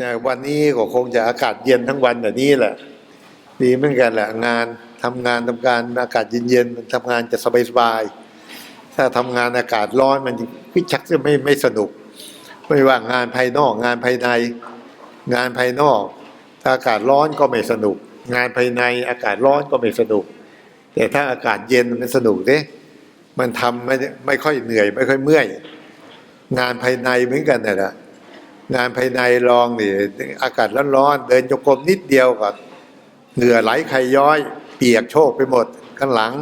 นะวันนี้ก็คงจะอากาศเย็นทั้งวันแบบนี้แหละ ดีเหมือนกันแหละงานทำงานทำการอากาศเย็นๆทำงานจะสบายๆถ้าทำงานอากาศร้อนมันพิชักจะไม่ไม่สนุก ไม่ว่างานภายนอกงานภายในงานภายนอกถ้าอากาศร้อนก็ไม่สนุก งานภายในอากาศร้อนก็ไม่สนุก แต่ถ้าอากาศเย็นมันสนุกเด้มันทำไม่ไม่ค่อยเหนื่อย ไม่ค่อยเมื่อย งานภายในเหมือนกันน่ะนะ งานภายในลองนี่อากาศร้อนๆเดินจงกรมนิดเดียวก็เหงื่อไหลใครย้อย เปียกโชกไปหมดข้างหลัง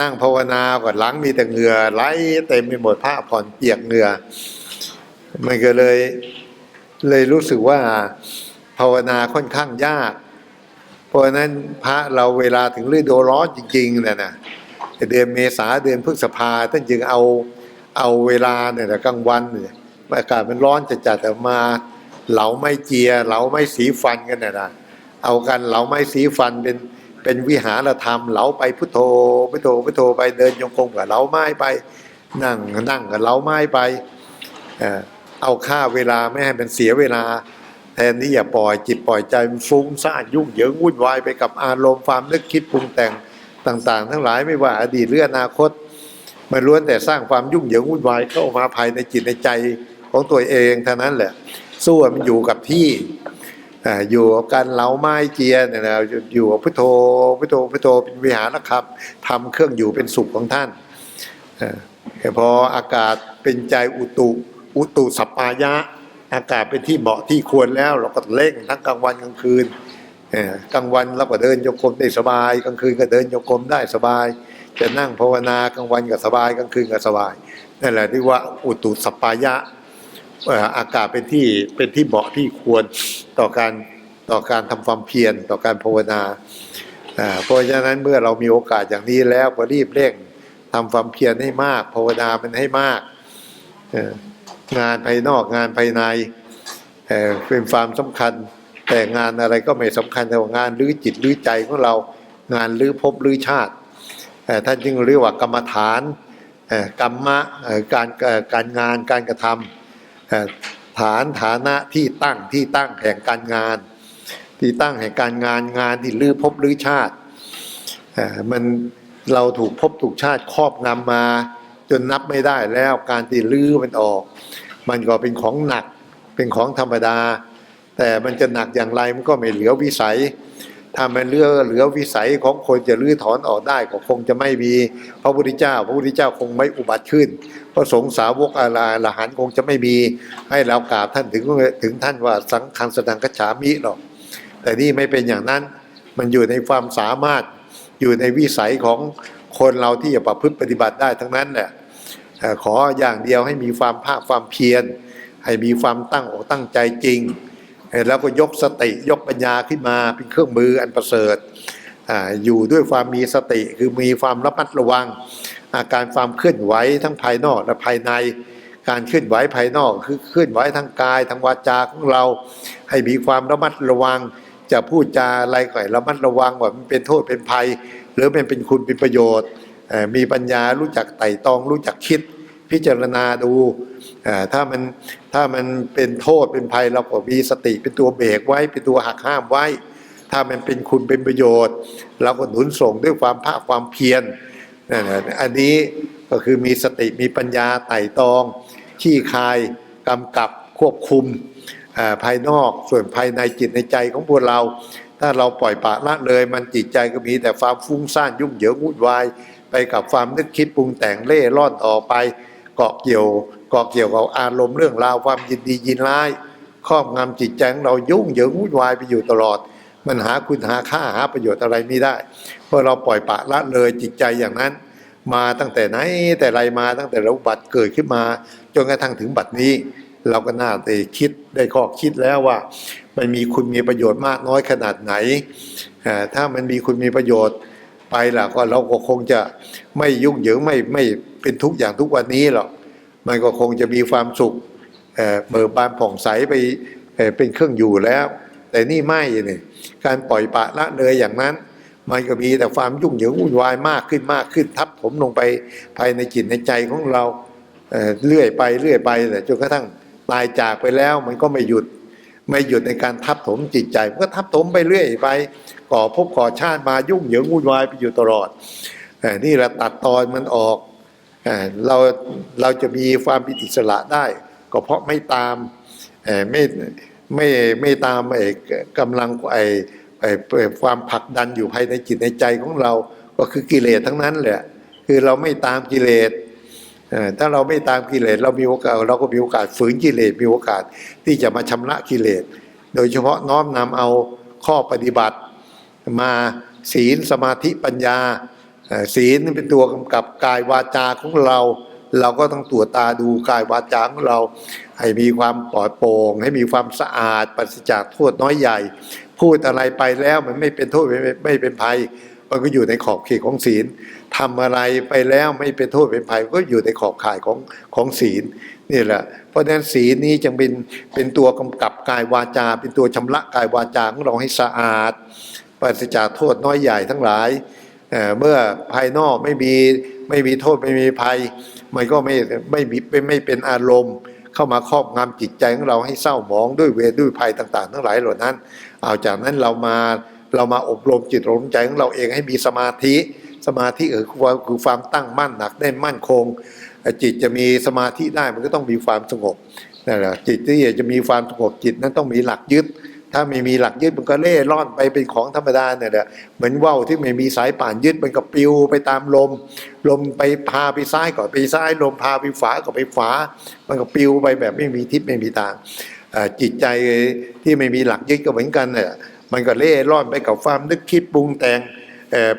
นั่งภาวนาก่อนหลังมีแต่เหงื่อไหลเต็มไปหมดผ้าผ่อนเปียกเหงื่อมันก็เลยเลยรู้สึกว่าภาวนาค่อนข้างยาก เพราะฉะนั้นพระเราเวลาถึงฤดูร้อนจริงๆเนี่ยนะเดือนเมษาเดือนพฤษภาท่านจึงเอาเอาเวลาเนี่ยกลางวันเนี่ย อากาศมันร้อนจะจัดแต่มาเหลาไม้เจียเหลาไม้สีฟันกันเนี่ยนะเอากันเหลาไม้สีฟันเป็นเป็นวิหารธรรมเหลาไปพุทโธพุทโธพุทโธไปเดินยงกงกับเหลาไม้ไปนั่งนั่งกับเหลาไม้ไปเออเอาค่าเวลาไม่ให้มันเสียเวลาแทนที่อย่าปล่อยจิตปล่อยใจมันฟุ้งซ่านยุ่งเหยิงวุ่นวายไปกับอารมณ์ความนึกคิดปรุงแต่งต่าง ๆ ทั้งหลายไม่ว่าอดีตหรืออนาคต มันล้วนแต่สร้างความยุ่งเหยิงวุ่นวายเข้ามาภายในจิตในใจ ของตัวเองเท่านั้นแหละ สู้มันอยู่กับที่อ่าอยู่กับการเหลาไม้เจียเนี่ยนะอยู่กับพุทโธพุทโธพุทโธเป็นวิหารนะครับทำเครื่องอยู่เป็นสุขของท่านอ่าแต่พออากาศเป็นใจอุตุ อุตุสัปปายะ อากาศเป็นที่เหมาะที่ควรแล้ว เราก็เร่งทั้งกลางวันกลางคืนกลางวันเราก็เดินโยกมได้สบายกลางคืนก็เดินโยกมได้สบาย จะนั่งภาวนากลางวันก็สบายกลางคืนก็สบายนั่นแหละที่ว่าอุตุสัปปายะ อากาศเป็นที่เป็นที่เหมาะที่ควรต่อการต่อการทำความเพียรต่อการภาวนาเพราะฉะนั้นเมื่อเรามีโอกาสอย่างนี้แล้วก็รีบเร่งทำความเพียรให้มากภาวนามันให้มากงานภายนอกงานภายในเป็นความสำคัญ แต่งานอะไรก็ไม่สำคัญแต่ว่างานรื้อจิตรื้อใจของเรางานรื้อภพรื้อชาติท่านจึงเรียกว่ากรรมฐานกรรมะการการงานการกระทำเอ่อ ฐานฐานะที่ตั้งที่ตั้งแห่งการงาน ที่ตั้งแห่งการงานงานที่รื้อภพรื้อชาติมันเราถูกภพถูกชาติครอบงำมา จนนับไม่ได้แล้วการที่ลื้อมันออก มันก็เป็นของหนักเป็นของธรรมดา แต่มันจะหนักอย่างไรมันก็ไม่เหลือวิสัย ถ้ามันเลือเหลือวิสัยของคนจะลื้อถอนออกได้ก็คงจะไม่มีพระพุทธเจ้า พระพุทธเจ้าคงไม่อุบัติขึ้นพระสงฆ์สาวกอาลาละหันคงจะไม่มีให้เรากราบท่านถึงถึงท่านว่าสังฆังสดังกัจฉามิหรอก แต่นี่ไม่เป็นอย่างนั้นมันอยู่ในความสามารถอยู่ในวิสัยของคนเราที่จะประพฤติปฏิบัติได้ทั้งนั้นแหละขออย่างเดียวให้มีความภาคความเพียร ให้มีความตั้งอกตั้งใจจริง แล้วก็ยกสติยกปัญญาขึ้นมาเป็นเครื่องมืออันประเสริฐอยู่ด้วยความมีสติคือมีความระมัดระวัง อาการความเคลื่อนไหวทั้งภายนอกและภายในการเคลื่อนไหวภายนอก คือเคลื่อนไหวทางกายทางวาจาของเรา ให้มีความระมัดระวัง จะพูดจาอะไรก็ให้ระมัดระวังว่ามันเป็นโทษเป็นภัย หรือมันเป็นคุณเป็นประโยชน์มีปัญญารู้จักไต่ตองรู้จักคิด พิจารณาดูถ้ามันถ้ามันเป็นโทษเป็นภัยเราก็มีสติเป็นตัวเบรกไว้เป็นตัวหักห้ามไว้ ถ้ามันเป็นคุณเป็นประโยชน์ เราก็หนุนส่งด้วยความภาคความเพียรอันนี้ก็คือมีสติมีปัญญาไต่ตองขี้คายกำกับควบคุมภายนอกส่วนภายในจิตในใจของพวกเรา ถ้าเราปล่อยปะละเลยมันจิตใจก็มีแต่ความฟุ้งซ่านยุ่งเหยิงวุ่นวาย ไปกับความนึกคิดปรุงแต่งเล่ร่อนออกไป เกาะเกี่ยวเกาะเกี่ยวกับอารมณ์เรื่องราวความยินดียินร้ายครอบงำจิตใจของเรายุ่งเหยิงวุ่นวายไปอยู่ตลอด มันหาคุณหาค่าหาประโยชน์อะไรไม่ได้ เพราะเราปล่อยปะละเลยจิตใจอย่างนั้น มาตั้งแต่ไหนแต่ไรมาตั้งแต่เราบัตรเกิดขึ้นมา จนกระทั่งถึงบัดนี้ เราก็น่าจะคิดได้ข้อคิดแล้วว่า มันมีคุณมีประโยชน์มากน้อยขนาดไหน ถ้ามันมีคุณมีประโยชน์ไปล่ะก็เราก็คงจะไม่ยุ่งเหยิงไม่ไม่ เป็นทุกข์อย่างทุกวันนี้หรอก มันก็คงจะมีความสุขเอ่อเบิกบานผ่องใสไปเป็นเครื่องอยู่แล้ว แต่นี่ไม่เนี่ยการปล่อยปะละเลยอย่างนั้น มันก็มีแต่ความยุ่งเหยิงวุ่นวายมากขึ้นมากขึ้น ทับถมลงไปภายในจิตในใจของเราเรื่อยไปเรื่อยไปแต่จนกระทั่งตายจากไปแล้วมันก็ไม่หยุดไม่หยุดในการทับถมจิตใจมันก็ทับถมไปเรื่อยไป ก่อภพก่อชาติมายุ่งเหยิงวุ่นวายไปอยู่ตลอดเอ่นี่เราตัดตอนมันออก เราเราจะมีความเป็นอิสระได้ ก็เพราะไม่ตามไม่ไม่ไม่ตามไอ้กำลังไอ้ไอ้ความผลักดันอยู่ภายในจิตในใจของเราก็คือกิเลสทั้งนั้นแหละคือเราไม่ตามกิเลสถ้าเราไม่ตามกิเลสเรามีโอกาสเราก็มีโอกาสฝืนกิเลสมีโอกาสที่จะมาชำระกิเลส โดยเฉพาะน้อมนำเอาข้อปฏิบัติ มาศีลสมาธิปัญญา ศีลเป็นตัวกำกับกายวาจาของเรา เราก็ต้องตรวจตาดูกายวาจาของเรา ให้มีความปลอดโปร่ง ให้มีความสะอาดปราศจากโทษน้อยใหญ่ พูดอะไรไปแล้วมันไม่เป็นโทษไม่ไม่เป็นภัยมันก็อยู่ในขอบเขตของศีลทำอะไรไปแล้วไม่เป็นโทษเป็นภัยก็อยู่ในขอบข่ายของของศีลนี่แหละ เพราะฉะนั้นศีลนี้จึงเป็นเป็นตัวกำกับกายวาจา เป็นตัวชำระกายวาจาของเราให้สะอาดปราศจากโทษน้อยใหญ่ทั้งหลาย เมื่อภายนอกไม่มีไม่มีโทษไม่มีภัย มันก็ไม่ไม่มีไม่ไม่เป็นอารมณ์ เข้ามาครอบงำจิตใจของเราให้เศร้าหมองด้วยเวรด้วยภัยต่างๆ ทั้งหลายเหล่านั้น เอาจากนั้นเรามาเรามาอบรมจิตอบรมใจของเราเองให้มีสมาธิสมาธิเออคือความตั้งมั่นหนักแน่นมั่นคง จิตจะมีสมาธิได้มันก็ต้องมีความสงบนั่นแหละจิตที่จะมีความสงบจิตนั้นต้องมีหลักยึด ถ้าไม่มีหลักยึดมันก็เล่ร่อนไปเป็นของธรรมดาเนี่ยแหละเหมือนว่าวที่ไม่มีสายป่านยึดมันก็ปลิวไปตามลม ลมไปพาไปซ้ายก็ไปซ้าย ลมพาไปฝาก็ไปฝา มันก็ปลิวไปแบบไม่มีทิศไม่มีทางจิตใจที่ไม่มีหลักยึดก็เหมือนกันเนี่ยมันก็เล่ร่อนไปกับความนึกคิดปรุงแต่ง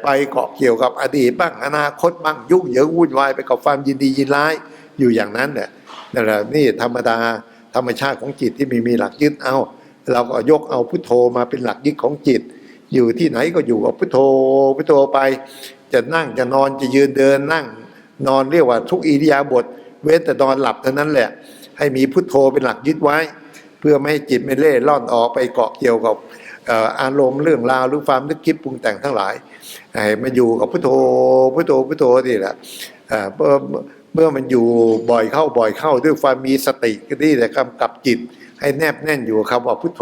ไปเกาะเกี่ยวกับอดีตบ้างอนาคตบ้างยุ่งเหยิงวุ่นวายไปกับความยินดียินร้ายอยู่อย่างนั้นเนี่ยนั่นแหละนี่ธรรมดาธรรมชาติของจิตที่ไม่มีหลักยึดเอา เราก็ยกเอาพุทโธมาเป็นหลักยึดของจิต อยู่ที่ไหนก็อยู่กับพุทโธพุทโธไป จะนั่งจะนอนจะยืนเดินนั่ง นอนเรียกว่าทุกอิริยาบถเว้นแต่นอนหลับเท่านั้นแหละ ให้มีพุทโธเป็นหลักยึดไว้ เพื่อไม่ให้จิตไม่เล่ร่อนออกไปเกาะเกี่ยวกับอารมณ์เรื่องราวหรือความนึกคิดปรุงแต่งทั้งหลายให้มาอยู่กับพุทโธพุทโธพุทโธนี่แหละเมื่อเมื่อมันอยู่บ่อยเข้าบ่อยเข้าด้วยความมีสติก็นี่แหละกำกับจิต ให้แนบแน่นอยู่กับว่าพุทโธ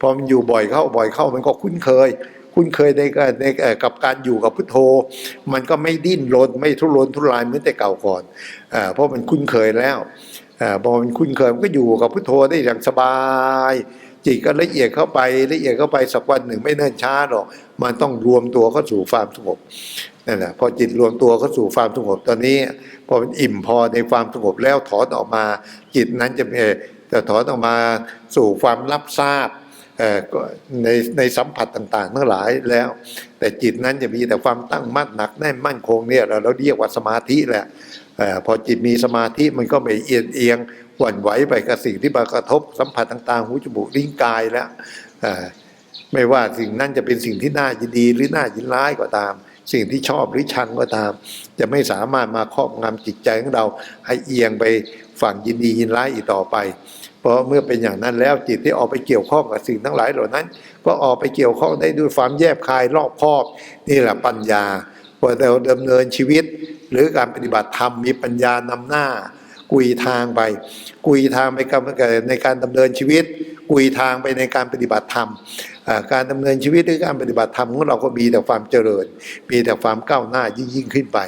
พอมันอยู่บ่อยเข้าบ่อยเข้ามันก็คุ้นเคย คุ้นเคยในในกับการอยู่กับพุทโธ มันก็ไม่ดิ้นรนไม่ทุรนทุรายเหมือนแต่เก่าก่อนเพราะมันคุ้นเคยแล้วพอมันคุ้นเคยมันก็อยู่กับพุทโธได้อย่างสบายจิตก็ละเอียดเข้าไปละเอียดเข้าไปสักวันหนึ่งไม่เนิ่นช้าหรอก มันต้องรวมตัวเข้าสู่ความสงบนั่นแหละพอจิตรวมตัวเข้าสู่ความสงบตอนนี้ พอมันอิ่มพอในความสงบแล้วถอนออกมา จิตนั้นจะเอ่อ จะถอนออกมาสู่ความรับทราบในในสัมผัสต่างๆ ทั้งหลายแล้ว แต่จิตนั้นจะมีแต่ความตั้งมั่นหนักแน่นมั่นคงเนี่ยเราเราเรียกว่าสมาธิแหละพอจิตมีสมาธิมันก็ไม่เอียงเอียงหวั่นไหวไปกับสิ่งที่มากระทบสัมผัสต่างๆหูจมูกลิ้นกายแล้วไม่ว่าสิ่งนั้นจะเป็นสิ่งที่น่ายินดีหรือน่ายินร้ายก็ตาม สิ่งที่ชอบหรือชังก็ตาม จะไม่สามารถมาครอบงำจิตใจของเราให้เอียงไปฝั่งยินดียินร้ายอีกต่อไป เพราะเมื่อเป็นอย่างนั้นแล้วจิตที่ออกไปเกี่ยวข้องกับสิ่งทั้งหลายเหล่านั้น ก็ออกไปเกี่ยวข้องได้ด้วยความแยบคายรอบคอบนี่แหละปัญญาพอเราดำเนินชีวิต หรือการปฏิบัติธรรมมีปัญญานำหน้า กุยทางไป กุยทางไปกับในการดำเนินชีวิต กุยทางไปในการปฏิบัติธรรม การดำเนินชีวิตหรือการปฏิบัติธรรมของเราก็มีแต่ความเจริญ มีแต่ความก้าวหน้ายิ่งยิ่งขึ้นไป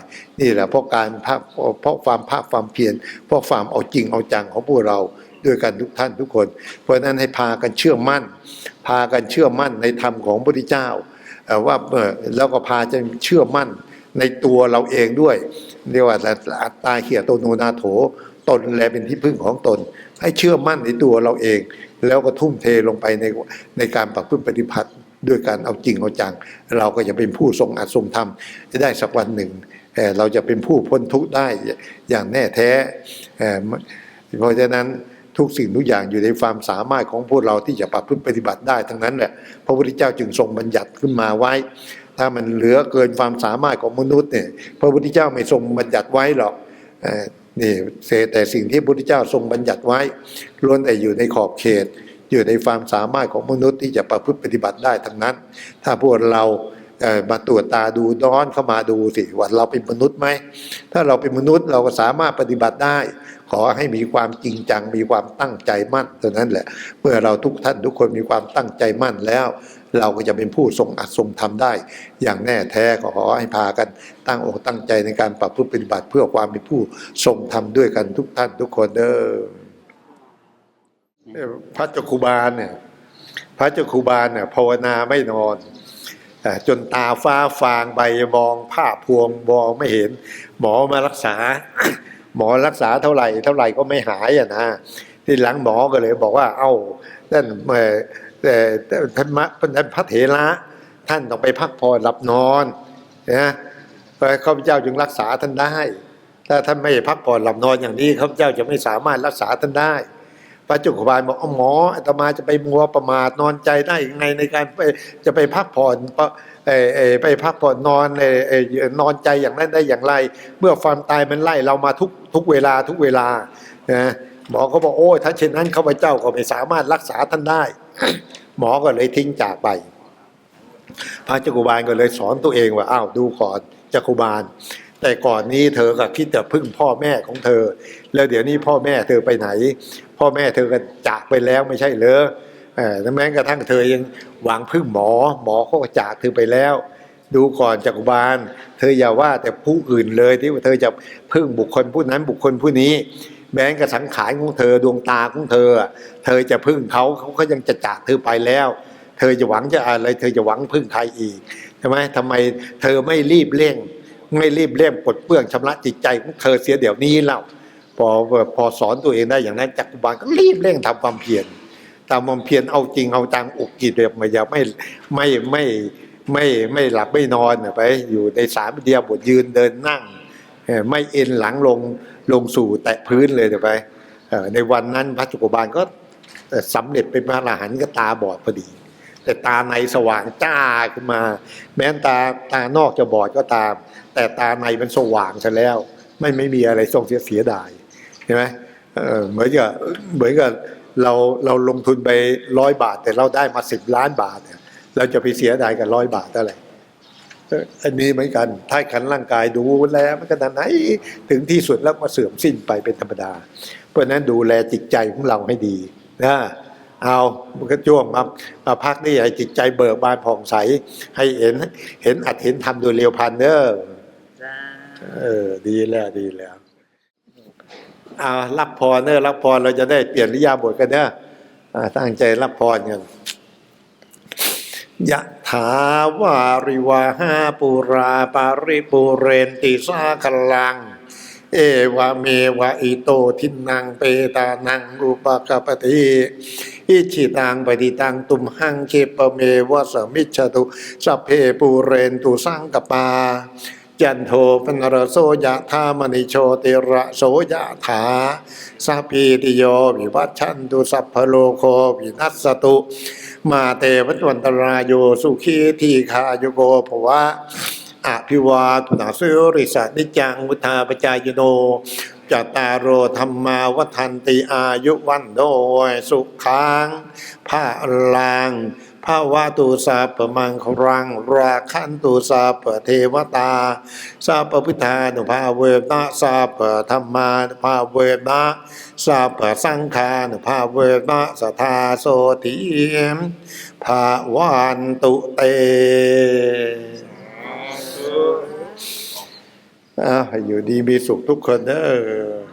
นี่แหละเพราะการภาคเพราะความภาคความเพียรเพราะความเอาจริงเอาจังของพวกเราด้วยกันทุกท่านทุกคน เพราะฉะนั้นให้พากันเชื่อมั่น พากันเชื่อมั่นในธรรมของพระพุทธเจ้าว่าเอ่อแล้วก็พาจะเชื่อมั่นในตัวเราเองด้วยเรียกว่าอัตตาเขียโตโนนาโถ ตนแลเป็นที่พึ่งของตน ให้เชื่อมั่นในตัวเราเอง แล้วก็ทุ่มเทลงไปในในการประพฤติปฏิบัติ ด้วยการเอาจริงเอาจัง เราก็จะเป็นผู้ทรงอัดทรงธรรมจะได้สักวันหนึ่งเราจะเป็นผู้พ้นทุกข์ได้อย่างแน่แท้เพราะฉะนั้นทุกสิ่งทุกอย่างอยู่ในความสามารถของพวกเราที่จะประพฤติปฏิบัติได้ทั้งนั้นแหละพระพุทธเจ้าจึงทรงบัญญัติขึ้นมาไว้ ถ้ามันเหลือเกินความสามารถของมนุษย์เนี่ยพระพุทธเจ้าไม่ทรงบัญญัติไว้หรอก นี่เสแต่สิ่งที่พระพุทธเจ้าทรงบัญญัติไว้ล้วนแต่อยู่ในขอบเขต อยู่ในความสามารถของมนุษย์ที่จะประพฤติปฏิบัติได้ทั้งนั้น ถ้าพวกเรามาตรวจตาดูย้อนเข้ามาดูสิว่าเราเป็นมนุษย์ไหม ถ้าเราเป็นมนุษย์เราก็สามารถปฏิบัติได้ ขอให้มีความจริงจังมีความตั้งใจมั่นเท่านั้นแหละ เมื่อเราทุกท่านทุกคนมีความตั้งใจมั่นแล้ว เราก็จะเป็นผู้ทรงอัดทรงทำได้ อย่างแน่แท้ขอให้พากันตั้งอกตั้งใจในการปรับพฤติปฏิบัติเพื่อความเป็นผู้ทรงทำด้วยกันทุกท่านทุกคนเด้อพระเจ้าครูบาลเนี่ยพระเจ้าครูบาลเนี่ยภาวนาไม่นอนจนตาฟ้าฟางใบมองผ้าพวงมองไม่เห็น หมอมารักษา หมอรักษาเท่าไหร่ เท่าไหร่ก็ไม่หายอะนะ ที่หลังหมอก็เลยบอกว่า เอ้าท่นเอ่อเอ่ท่านมะท่านพระเถระท่านต้องไปพักผ่อนหลับนอนนะพระข้าพเจ้าจึงรักษาท่านได้ ถ้าท่านไม่พักผ่อนหลับนอนอย่างนี้ข้าพเจ้าจะไม่สามารถรักษาท่านได้ พระจุกบาลบอกอหมออาตมาจะไปมัวประมาทนอนใจได้ยังไงในการไปจะไปพักผ่อนไปพักผ่อนนอนนอนใจอย่างนั้นได้อย่างไร เมื่อความตายมันไล่เรามาทุกทุกเวลาทุกเวลานะหมอก็บอกโอ้ยถ้าเช่นนั้นข้าพเจ้าก็ไม่สามารถรักษาท่านได้ หมอก็เลยทิ้งจากไป พระจักรุบาลก็เลยสอนตัวเองว่าอ้าวดูก่อนจักรุบาล แต่ก่อนนี้เธอก็คิดแต่พึ่งพ่อแม่ของเธอ แล้วเดี๋ยวนี้พ่อแม่เธอไปไหน พ่อแม่เธอก็จากไปแล้วไม่ใช่เหรอแล้แม้กระทั่งเธอยังหวังพึ่งหมอ หมอเขาก็จากเธอไปแล้ว ดูก่อนจักรบาล เธออย่าว่าแต่ผู้อื่นเลยที่เธอจะพึ่งบุคคลผู้นั้นบุคคลผู้นี้ แม้กระสังขารของเธอดวงตาของเธอ เธอจะพึ่งเขาเขาก็ยังจะจากเธอไปแล้ว เธอจะหวังจะอะไร เธอจะหวังพึ่งใครอีกใช่ไหมทำไมเธอไม่รีบเร่ง ไม่รีบเร่งปลดเปลื้องชำระจิตใจของเธอเสียเดี๋ยวนี้เล่าพอพอสอนตัวเองได้อย่างนั้นจักรบาลก็รีบเร่งทำความเพียรทำความเพียรเอาจริงเอาจังอกจิตแบบไม่อย่าไม่ไม่ไม่ไม่ไม่หลับไม่นอนไป อยู่ในสามเดียวบทยืนเดินนั่ง ไม่เอ็นหลังลง ลงสู่แตะพื้นเลยเดี๋ยวไปในวันนั้นพระจุกบาลก็เอ่อสำเร็จเป็นพระอรหันต์ก็ตาบอดพอดี แต่ตาในสว่างจ้าขึ้นมา แม้นตาตานอกจะบอดก็ตาม แต่ตาในมันสว่างซะแล้ว ไม่ไม่มีอะไรทรงเสียเสียดายใช่ไหมเหมือนกับเหมือนกับเราเราลงทุนไปร้อยบาท แต่เราได้มาสิบล้านบาท เราจะไปเสียดายกับร้อยบาทอะไร อันนี้เหมือนกันถ้ายขันร่างกายดูแลมันขนาดไหนถึงที่สุดแล้วมาเสื่อมสิ้นไปเป็นธรรมดา เพราะฉะนั้นดูแลจิตใจของเราให้ดีนะเอามันก็จ้วงมามาพักนี่ให้จิตใจเบิกบานผ่องใส ให้เห็นเห็นอัดเห็นทำโดยเร็วพันเนอร์เออ ดีแล้วดีแล้วเอารับพรเนอะรับพรเราจะได้เปลี่ยนริยาบทกันเนอะอ่าตั้งใจรับพรกันยะ ถาวาริวาหาปุราปาริปุเรนติสาคลัง เอวเมวะอิโตทินังเปตานังอุปกปติอิชิตังปฏิตังตุมหังเคปเมวะสมิชตุสเพปูเรนตุสังกปา จันโทปนรโสยะธามณิโชติระโสยะถาสัพพีติโยวิวัชชันตุสัพพโลโควินัสสตุ มาเตวัตวันตรายโยสุขีทีคาโยโกภวะอภิวาทุนาสุริสนิจังวุธาปจายโนจตารโรธรรมาวัฒนติอายุวันโดยสุขังพระลัง ภาวะตุสาปมังครัง ราคันตุสาปเทวตา สาปพุทธานุภาเวนะสาปธรรมานุภาเวนะสาปสังฆานุภาเวนะสทธาโสติมภาวันตุเตอ่าให้อยู่ดีมีสุขทุกคนเด้อ